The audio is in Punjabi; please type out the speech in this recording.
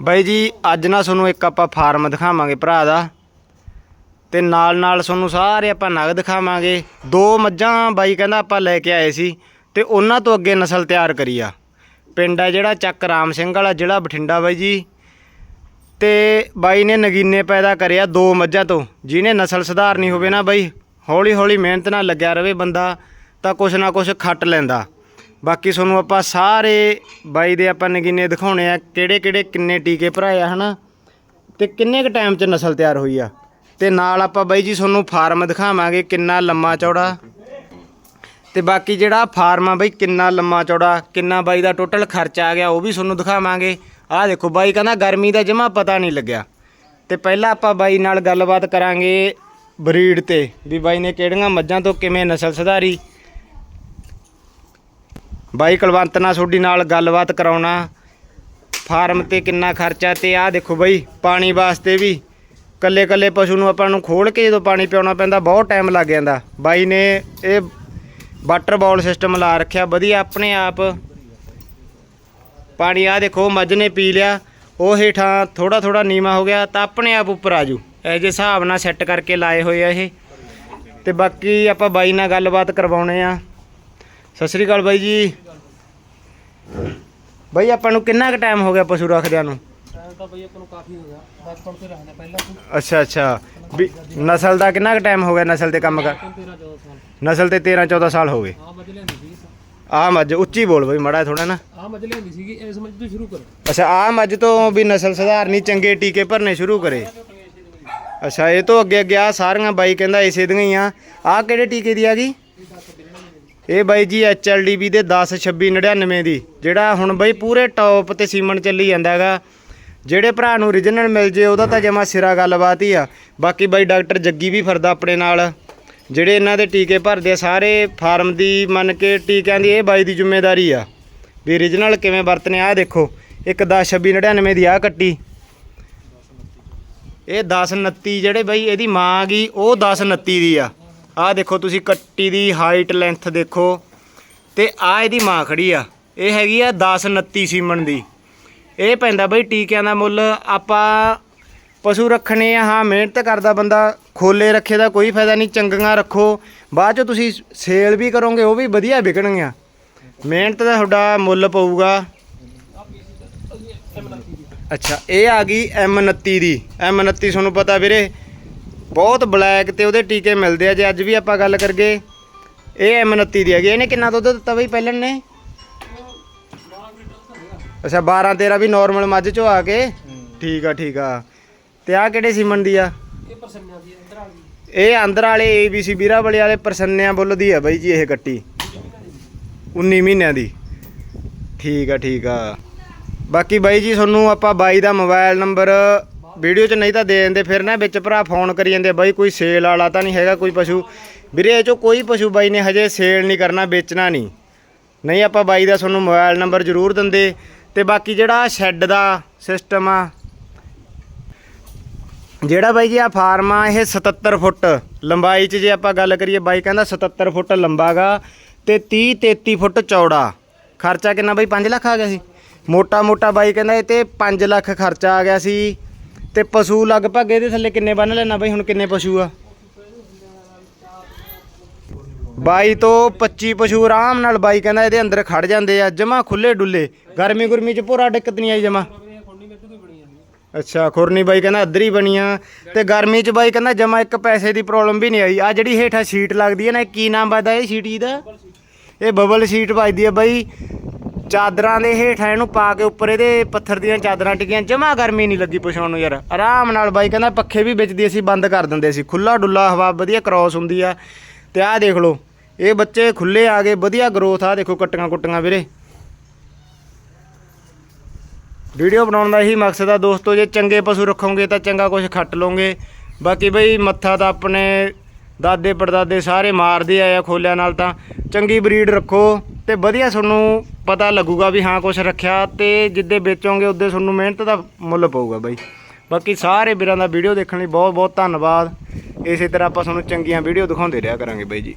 ਬਾਈ ਜੀ, ਅੱਜ ਨਾ ਤੁਹਾਨੂੰ ਇੱਕ ਆਪਾਂ ਫਾਰਮ ਦਿਖਾਵਾਂਗੇ ਭਰਾ ਦਾ। ਤੇ ਨਾਲ ਨਾਲ ਤੁਹਾਨੂੰ ਸਾਰੇ ਆਪਾਂ ਨਗ ਦਿਖਾਵਾਂਗੇ। ਦੋ ਮੱਝਾਂ ਬਾਈ ਕਹਿੰਦਾ ਆਪਾਂ ਲੈ ਕੇ ਆਏ ਸੀ ਤੇ ਉਹਨਾਂ ਤੋਂ ਅੱਗੇ ਨਸਲ ਤਿਆਰ ਕਰੀ ਆ। ਪਿੰਡ ਆ ਜਿਹੜਾ ਚੱਕ ਰਾਮ ਸਿੰਘ ਵਾਲਾ ਜ਼ਿਲ੍ਹਾ ਬਠਿੰਡਾ ਬਾਈ ਜੀ। ਤੇ ਬਾਈ ਨੇ ਨਗੀਨੇ ਪੈਦਾ ਕਰਿਆ ਦੋ ਮੱਝਾਂ ਤੋਂ, ਜਿਹਨੇ ਨਸਲ ਸੁਧਾਰਨੀ ਹੋਵੇ ਨਾ ਬਾਈ। ਹੌਲੀ ਹੌਲੀ ਮਿਹਨਤ ਨਾਲ ਲੱਗਿਆ ਰਵੇ ਬੰਦਾ, ਤਾਂ ਕੁਛ ਨਾ ਕੁਛ ਖੱਟ ਲੈਂਦਾ। ਬਾਕੀ ਤੁਹਾਨੂੰ ਆਪਾਂ ਸਾਰੇ ਬਾਈ ਦੇ ਆਪਾਂ ਨਗੀਨੇ ਦਿਖਾਉਣੇ ਆ ਕਿਹੜੇ ਕਿਹੜੇ ਕਿੰਨੇ ਟੀਕੇ ਭਰਾਏ ਆ, ਹਨਾ? ਤੇ ਕਿੰਨੇ ਕ ਟਾਈਮ 'ਚ ਨਸਲ ਤਿਆਰ ਹੋਈ ਆ? ਤੇ ਨਾਲ ਆਪਾਂ ਬਾਈ ਜੀ ਤੁਹਾਨੂੰ ਫਾਰਮ ਦਿਖਾਵਾਂਗੇ ਕਿੰਨਾ ਲੰਮਾ ਚੌੜਾ। ਤੇ ਬਾਕੀ ਜਿਹੜਾ ਫਾਰਮ ਆ ਬਾਈ ਕਿੰਨਾ ਲੰਮਾ ਚੌੜਾ, ਕਿੰਨਾ ਬਾਈ ਦਾ ਟੋਟਲ ਖਰਚਾ ਆ ਗਿਆ, ਉਹ ਵੀ ਤੁਹਾਨੂੰ ਦਿਖਾਵਾਂਗੇ। ਆਹ ਦੇਖੋ ਬਾਈ ਕਹਿੰਦਾ ਗਰਮੀ ਦਾ ਜਮਾ ਪਤਾ ਨਹੀਂ ਲੱਗਿਆ। ਤੇ ਪਹਿਲਾਂ ਆਪਾਂ ਬਾਈ ਨਾਲ ਗੱਲਬਾਤ ਕਰਾਂਗੇ ਬਰੀਡ ਤੇ, ਵੀ ਬਾਈ ਨੇ ਕਿਹੜੀਆਂ ਮੱਝਾਂ ਤੋਂ ਕਿਵੇਂ ਨਸਲ ਸੁਧਾਰੀ। ਬਾਈ ਕੁਲਵੰਤ ਨਾਲ ਤੁਹਾਡੀ ਨਾਲ ਗੱਲਬਾਤ ਕਰਾਉਣਾ। ਫਾਰਮ ਤੇ ਕਿੰਨਾ ਖਰਚਾ ਤੇ ਆਹ ਦੇਖੋ ਬਾਈ, ਪਾਣੀ ਵਾਸਤੇ ਵੀ। ਕੱਲੇ ਕੱਲੇ ਪਸ਼ੂ ਨੂੰ ਆਪਾਂ ਨੂੰ ਖੋਲ ਕੇ ਜਦੋਂ ਪਾਣੀ ਪਿਆਉਣਾ ਪੈਂਦਾ, ਬਹੁਤ ਟਾਈਮ ਲੱਗ ਜਾਂਦਾ। ਬਾਈ ਨੇ ਇਹ ਵਾਟਰ ਬਾਲ ਸਿਸਟਮ ਲਾ ਰੱਖਿਆ, ਵਧੀਆ ਆਪਣੇ ਆਪ। ਪਾਣੀ ਆ ਦੇਖੋ, ਮੱਝ ਨੇ ਪੀ ਲਿਆ। ਉਹ ਹੇਠਾਂ ਥੋੜਾ ਥੋੜਾ ਨੀਵਾ ਹੋ ਗਿਆ, ਤਾਂ ਆਪਣੇ ਆਪ ਉੱਪਰ ਆ ਜੂ। ਇਹ ਜੇ ਹਿਸਾਬ ਨਾਲ ਸੈੱਟ ਕਰਕੇ ਲਾਏ ਹੋਏ ਆ ਇਹ। ਤੇ ਬਾਕੀ ਆਪਾਂ ਬਾਈ ਨਾਲ ਗੱਲਬਾਤ ਕਰਵਾਉਣੇ ਆ। ਸਤਿ ਸ੍ਰੀ ਅਕਾਲ ਬਾਈ ਜੀ। ਬਾਈ ਆਪਾਂ ਨੂੰ ਕਿੰਨਾ ਕੁ ਟਾਈਮ ਹੋ ਗਿਆ ਪਸ਼ੂ ਰੱਖਦਿਆਂ ਨੂੰ? ਟਾਈਮ ਤਾਂ ਬਈ ਆਪਾਂ ਨੂੰ ਕਾਫੀ ਹੋ ਗਿਆ। ਬਚਪਨ ਤੋਂ ਰਹਿੰਦੇ ਪਹਿਲਾਂ ਤੋਂ। ਅੱਛਾ ਅੱਛਾ। ਵੀ ਨਸਲ ਦਾ ਕਿੰਨਾ ਕੁ ਟਾਈਮ ਹੋ ਗਿਆ ਨਸਲ ਤੇ ਕੰਮ ਕਰ? 13 14 ਸਾਲ। ਨਸਲ ਤੇ 13 14 ਸਾਲ ਹੋ ਗਏ। ਆ ਮੱਝ ਲੈਂਦੀ ਸੀ ਆ ਮੱਝ ਉੱਚੀ ਬੋਲ ਬਈ ਮੜਾ ਥੋੜਾ ਨਾ। ਆ ਮੱਝ ਲੈਂਦੀ ਸੀਗੀ ਇਸ ਮੱਝ ਤੋਂ ਸ਼ੁਰੂ ਕਰੋ। ਅੱਛਾ ਆ ਮੱਝ ਤੋਂ ਵੀ ਨਸਲ ਸੁਧਾਰਨੀ ਚੰਗੇ ਟੀਕੇ ਭਰਨੇ ਸ਼ੁਰੂ ਕਰੇ। ਅੱਛਾ ਇਹ ਤੋਂ ਅੱਗੇ ਅੱਗੇ ਆ ਸਾਰੀਆਂ ਬਾਈ ਕਹਿੰਦਾ ਇਸੇ ਦੀਆਂ ਹੀ ਆ। ਆ ਕਿਹੜੇ ਟੀਕੇ ਦੀ ਆ ਗਈ? ਇਹ ਬਾਈ ਜੀ ਐਚਐਲਡੀਬੀ ਦੇ 10 26 99 ਦੀ, ਜਿਹੜਾ ਹੁਣ ਬਾਈ ਪੂਰੇ ਟੌਪ ਤੇ ਸੀਮਨ ਚੱਲੀ ਜਾਂਦਾ ਹੈਗਾ। ਜਿਹੜੇ ਭਰਾ ਨੂੰ origignal ਮਿਲ ਜੇ, ਉਹਦਾ ਤਾਂ ਜਮਾ ਸਿਰਾ ਗੱਲਬਾਤ ਹੀ ਆ। ਬਾਕੀ ਬਾਈ ਡਾਕਟਰ ਜੱਗੀ ਵੀ ਫਰਦਾ ਆਪਣੇ ਨਾਲ। ਜਿਹੜੇ ਇਹਨਾਂ ਦੇ ਟੀਕੇ ਭਰਦੇ ਆ, ਸਾਰੇ ਫਾਰਮ ਦੀ ਮੰਨ ਕੇ ਟੀਕਿਆਂ ਦੀ ਇਹ ਬਾਈ ਦੀ ਜ਼ਿੰਮੇਵਾਰੀ ਆ। ਵੀ origignal ਕਿਵੇਂ ਵਰਤਨੇ ਆ ਦੇਖੋ। ਇੱਕ 10 26 99 ਦੀ ਆ ਕੱਟੀ। ਇਹ 10 29 ਜਿਹੜੇ ਬਾਈ, ਇਹਦੀ ਮਾਂ ਗਈ, ਉਹ 10 29 ਦੀ ਆ। ਆਹ ਦੇਖੋ ਤੁਸੀਂ ਕੱਟੀ ਦੀ ਹਾਈਟ ਲੈਂਥ ਦੇਖੋ। ਤੇ ਆ ਇਹਦੀ ਮਾਂ ਖੜੀ ਆ। ਇਹ ਹੈਗੀ ਆ 10 29 ਸੀਮਨ ਦੀ। ਇਹ ਪੈਂਦਾ ਬਈ ਟੀਕਿਆਂ ਦਾ ਮੁੱਲ। ਆਪਾਂ ਪਸ਼ੂ ਰੱਖਣੇ ਆ, ਹਾਂ, ਮਿਹਨਤ ਕਰਦਾ ਬੰਦਾ। ਖੋਲੇ ਰੱਖੇ ਦਾ ਕੋਈ ਫਾਇਦਾ ਨਹੀਂ, ਚੰਗੀਆਂ ਰੱਖੋ। ਬਾਅਦ ਚ ਤੁਸੀਂ ਸੇਲ ਵੀ ਕਰੋਗੇ, ਉਹ ਵੀ ਵਧੀਆ ਵਿਕਣਗੀਆਂ। ਮਿਹਨਤ ਦਾ ਤੁਹਾਡਾ ਮੁੱਲ ਪਊਗਾ। ਅੱਛਾ, ਇਹ ਆ ਗਈ M29 ਦੀ। M29 ਤੁਹਾਨੂੰ ਪਤਾ ਵੀਰੇ ਬਹੁਤ ਬਲੈਕ ਤੇ ਉਹਦੇ ਟੀਕੇ ਮਿਲਦੇ ਆ ਜੇ ਅੱਜ ਵੀ ਆਪਾਂ ਗੱਲ ਕਰਗੇ ਇਹ M29 ਦੀ ਹੈਗੀ ਇਹਨੇ ਕਿੰਨਾ ਦੁੱਧ ਦਿੱਤਾ ਬਈ ਪਹਿਲਣ ਨੇ ਅੱਛਾ 12 13 ਵੀ ਨਾਰਮਲ ਮੱਝ ਚੋਂ ਆ ਕੇ। ਠੀਕ ਆ ਠੀਕ ਆ। ਤੇ ਆ ਕਿਹੜੇ ਸੀਮਨ ਦੀ ਆ? ਇਹ ਪਰਸੰਨਿਆਂ ਦੀ ਅੰਦਰ ਗਈ ਇਹ ਅੰਦਰ ਵਾਲੇ ABC ਵੀਰਾ ਵਾਲੇ ਵਾਲੇ ਪਰਸੰਨਿਆਂ ਬੁੱਲ ਦੀ ਆ ਬਾਈ ਜੀ ਇਹ ਕੱਟੀ 19 ਮਹੀਨਿਆਂ ਦੀ। ਠੀਕ ਆ ਠੀਕ ਆ। ਬਾਕੀ ਬਾਈ ਜੀ ਤੁਹਾਨੂੰ ਆਪਾਂ ਬਾਈ ਦਾ ਮੋਬਾਈਲ ਨੰਬਰ ਵੀਡੀਓ 'ਚ ਨਹੀਂ ਤਾਂ ਦੇ ਦਿੰਦੇ, ਫਿਰ ਨਾ ਵਿੱਚ ਭਰਾ ਫੋਨ ਕਰੀ ਜਾਂਦੇ ਬਾਈ ਕੋਈ ਸੇਲ ਵਾਲਾ ਤਾਂ ਨਹੀਂ ਹੈਗਾ ਕੋਈ ਪਸ਼ੂ। ਵੀਰੇ, ਇਹ 'ਚੋਂ ਕੋਈ ਪਸ਼ੂ ਬਾਈ ਨੇ ਹਜੇ ਸੇਲ ਨਹੀਂ ਕਰਨਾ, ਵੇਚਣਾ ਨਹੀਂ। ਨਹੀਂ, ਆਪਾਂ ਬਾਈ ਦਾ ਤੁਹਾਨੂੰ ਮੋਬਾਈਲ ਨੰਬਰ ਜ਼ਰੂਰ ਦਿੰਦੇ। ਤੇ ਬਾਕੀ ਜਿਹੜਾ ਸ਼ੈੱਡ ਦਾ ਸਿਸਟਮ ਆ, ਜਿਹੜਾ ਬਾਈ ਜੀ ਆ ਫਾਰਮ ਆ, ਇਹ 77 ਫੁੱਟ ਲੰਬਾਈ 'ਚ ਜੇ ਆਪਾਂ ਗੱਲ ਕਰੀਏ, ਬਾਈ ਕਹਿੰਦਾ 77 ਫੁੱਟ ਲੰਬਾਗਾ ਤੇ 30 33 ਫੁੱਟ ਚੌੜਾ। ਖਰਚਾ ਕਿੰਨਾ ਬਾਈ? 5 ਲੱਖ ਆ ਗਿਆ ਸੀ। ਮੋਟਾ ਮੋਟਾ ਬਾਈ ਕਹਿੰਦਾ ਇਹ ਤੇ 5 ਲੱਖ ਖਰਚਾ ਆ ਗਿਆ ਸੀ। ਤੇ ਪਸ਼ੂ ਲਗਭਗ ਇਹਦੇ ਥੱਲੇ ਕਿੰਨੇ ਬੰਨ ਲੈਣਾ ਬਾਈ? ਹੁਣ ਕਿੰਨੇ ਪਸ਼ੂ ਆ? 22 ਤੋਂ 25 ਪਸ਼ੂ ਆਰਾਮ ਨਾਲ ਬਾਈ ਕਹਿੰਦਾ ਇਹਦੇ ਅੰਦਰ ਖੜ ਜਾਂਦੇ ਆ, ਜਮਾ ਖੁੱਲੇ ਡੁੱਲੇ। ਗਰਮੀ ਗੁਰਮੀ 'ਚ ਪੂਰਾ ਦਿੱਕਤ ਨਹੀਂ ਆਈ ਜਮਾ। ਅੱਛਾ, ਖੁਰਨੀ ਬਾਈ ਕਹਿੰਦਾ ਅੱਧਰ ਹੀ ਬਣੀਆਂ ਤੇ ਗਰਮੀ ਚ ਬਾਈ ਕਹਿੰਦਾ ਜਮਾ ਇੱਕ ਪੈਸੇ ਦੀ ਪ੍ਰੋਬਲਮ ਵੀ ਨਹੀਂ ਆਈ। ਆ ਜਿਹੜੀ ਹੇਠਾਂ ਸ਼ੀਟ ਲੱਗਦੀ ਹੈ ਨਾ ਕੀ ਨਾਮ ਵੱਜਦਾ ਇਹ ਸ਼ੀਟ ਇਹਦਾ ਇਹ ਬਬਲ ਸ਼ੀਟ ਵੱਜਦੀ ਹੈ ਬਾਈ। ਚਾਦਰਾਂ ਦੇ ਹੇਠਾਂ ਇਹਨੂੰ ਪਾ ਕੇ ਉੱਪਰ ਇਹਦੇ ਪੱਥਰ ਦੀਆਂ ਚਾਦਰਾਂ ਟਿਕੀਆਂ, ਜਮਾ ਗਰਮੀ ਨਹੀਂ ਲੱਗੀ ਪਛਾਉਣ ਨੂੰ ਯਾਰ। ਆਰਾਮ ਨਾਲ ਬਾਈ ਕਹਿੰਦਾ ਪੱਖੇ ਵੀ ਵਿੱਚ ਦੀ ਅਸੀਂ ਬੰਦ ਕਰ ਦਿੰਦੇ ਸੀ। ਖੁੱਲਾ ਡੁੱਲਾ ਹਵਾ, ਵਧੀਆ ਕ੍ਰਾਸ ਹੁੰਦੀ ਆ। ਤੇ ਆਹ ਦੇਖ ਲਓ, ਇਹ ਬੱਚੇ ਖੁੱਲੇ ਆ ਗਏ, ਵਧੀਆ ਗਰੋਥ ਆ, ਦੇਖੋ ਕੱਟੀਆਂ ਕੁੱਟੀਆਂ ਵੀਰੇ। ਵੀਡੀਓ ਬਣਾਉਣ ਦਾ ਇਹੀ ਮਕਸਦ ਆ, ਦੋਸਤੋ, ਜੇ ਚੰਗੇ ਪਸ਼ੂ ਰੱਖੋਗੇ ਤਾਂ ਚੰਗਾ ਕੁਝ ਖੱਟ ਲਓਗੇ ਬਾਕੀ ਬਈ ਮੱਥਾ ਤਾਂ ਆਪਣੇ ਦਾਦੇ ਪੜਦਾਦੇ ਸਾਰੇ ਮਾਰਦੇ ਆਏ ਆ ਖੋਲਿਆਂ ਨਾਲ ਤਾਂ। ਚੰਗੀ ਬਰੀਡ ਰੱਖੋ। ਤੇ ਵਧੀਆ ਤੁਹਾਨੂੰ ਪਤਾ ਲੱਗੂਗਾ ਵੀ ਹਾਂ ਕੁਝ ਰੱਖਿਆ ਤੇ ਜਿੱਦੇ ਵੇਚੋਗੇ ਉਹਦੇ ਤੁਹਾਨੂੰ ਮਿਹਨਤ ਦਾ ਮੁੱਲ ਪਊਗਾ ਬਾਈ। ਬਾਕੀ ਸਾਰੇ ਵੀਰਾਂ ਦਾ ਵੀਡੀਓ ਦੇਖਣ ਲਈ ਬਹੁਤ ਬਹੁਤ ਧੰਨਵਾਦ। ਇਸੇ ਤਰ੍ਹਾਂ ਆਪਾਂ ਤੁਹਾਨੂੰ ਚੰਗੀਆਂ ਵੀਡੀਓ ਦਿਖਾਉਂਦੇ ਰਿਹਾ ਕਰਾਂਗੇ ਬਾਈ ਜੀ।